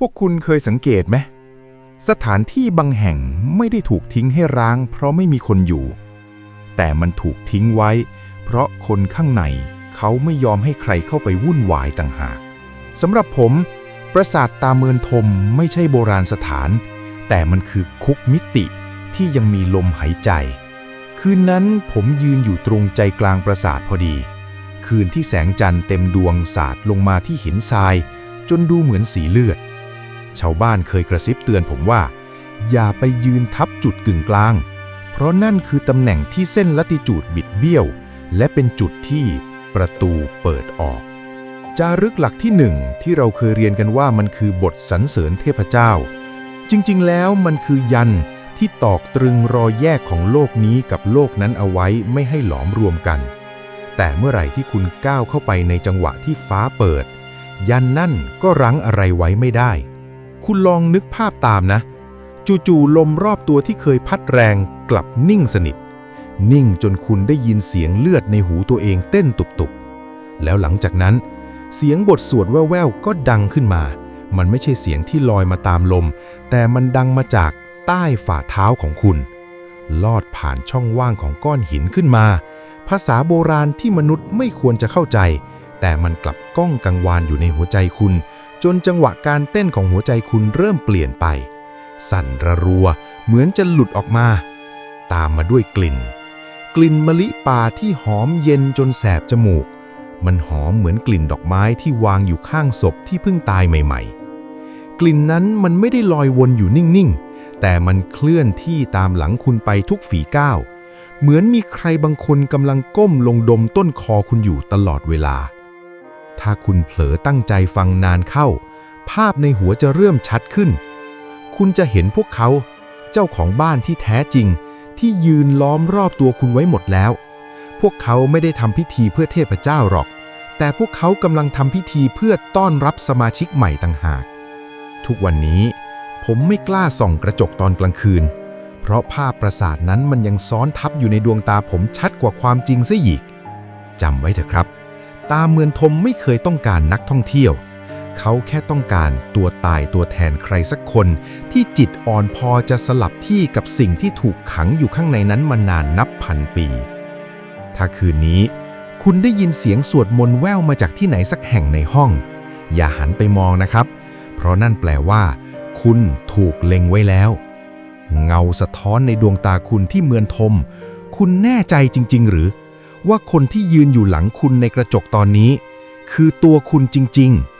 พวกคุณเคยสังเกตไหมสถานที่บางแห่งไม่ได้ถูกทิ้งให้ร้าง เพราะไม่มีคนอยู่ แต่มันถูกทิ้งไว้ เพราะคนข้างในเขาไม่ยอมให้ใครเข้าไปวุ่นวายต่างหากสำหรับผม ปราสาทตาเมือนทมไม่ใช่โบราณสถาน แต่มันคือคุกมิติที่ยังมีลมหายใจ คืนนั้นผมยืนอยู่ตรงใจกลางปราสาทพอดี คืนที่แสงจันทร์เต็มดวงสาดลงมาที่หินทราย จนดูเหมือนสีเลือด ชาวบ้านเคยกระซิบเตือนผมว่า อย่าไปยืนทับจุดกึ่งกลาง เพราะนั่นคือตำแหน่งที่เส้นลัติจูดบิดเบี้ยว และเป็นจุดที่ประตูเปิดออก จารึกหลักที่หนึ่งที่เราเคยเรียนกันว่ามันคือบทสรรเสริญเทพเจ้า จริงๆ แล้วมันคือยันที่ตอกตรึงรอยแยกของโลกนี้กับโลกนั้นเอาไว้ไม่ให้หลอมรวมกัน แต่เมื่อไหร่ที่คุณก้าวเข้าไปในจังหวะที่ฟ้าเปิด ยันนั่นก็รั้งอะไรไว้ไม่ได้ คุณลองนึกภาพตามนะ จู่ๆลมรอบตัวที่เคยพัดแรงกลับนิ่งสนิท นิ่งจนคุณได้ยินเสียงเลือดในหูตัวเองเต้นตุบๆ แล้วหลังจากนั้น เสียงบทสวดแว่วๆ ก็ดังขึ้นมา มันไม่ใช่เสียงที่ลอยมาตามลม แต่มันดังมาจากใต้ฝ่าเท้าของคุณ ลอดผ่านช่องว่างของก้อนหินขึ้นมา ภาษาโบราณที่มนุษย์ไม่ควรจะเข้าใจ แต่มันกลับก้องกังวานอยู่ในหัวใจคุณ จนจังหวะการเต้นของหัวใจคุณเริ่มเปลี่ยนไป สั่นระรัว เหมือนจะหลุดออกมา ตามมาด้วยกลิ่น กลิ่นมะลิป่าที่หอมเย็นจนแสบจมูก มันหอมเหมือนกลิ่นดอกไม้ที่วางอยู่ข้างศพที่เพิ่งตายใหม่ ๆ กลิ่นนั้นมันไม่ได้ลอยวนอยู่นิ่งๆ แต่มันเคลื่อนที่ตามหลังคุณไปทุกฝีก้าวเหมือนมีใครบางคนกำลังก้มลงดมต้นคอคุณอยู่ตลอดเวลา ถ้าคุณเผลอตั้งใจฟังนานเข้า ภาพในหัวจะเริ่มชัดขึ้น คุณจะเห็นพวกเขา เจ้าของบ้านที่แท้จริง ที่ยืนล้อมรอบตัวคุณไว้หมดแล้ว พวกเขาไม่ได้ทำพิธีเพื่อเทพเจ้าหรอก แต่พวกเขากำลังทำพิธีเพื่อต้อนรับสมาชิกใหม่ต่างหาก ทุกวันนี้ ผมไม่กล้าส่องกระจกตอนกลางคืน เพราะภาพปราสาทนั้นมันยังซ้อนทับอยู่ในดวงตาผมชัดกว่าความจริงซะอีกจำไว้เถอะครับ ตาเมือนทมไม่เคยต้องการนักท่องเที่ยว เขาแค่ต้องการตัวตายตัวแทนใครสักคน ที่จิตอ่อนพอจะสลับที่กับสิ่งที่ถูกขังอยู่ข้างในนั้นมานานนับพันปี ถ้าคืนนี้ คุณได้ยินเสียงสวดมนต์แว่วมาจากที่ไหนสักแห่งในห้อง อย่าหันไปมองนะครับ เพราะนั่นแปลว่า คุณถูกเล็งไว้แล้ว เงาสะท้อนในดวงตาคุณที่เมือนทม คุณแน่ใจจริง ๆ หรือ ว่าคนที่ยืนอยู่หลังคุณในกระจกตอนนี้ คือตัวคุณจริง ๆ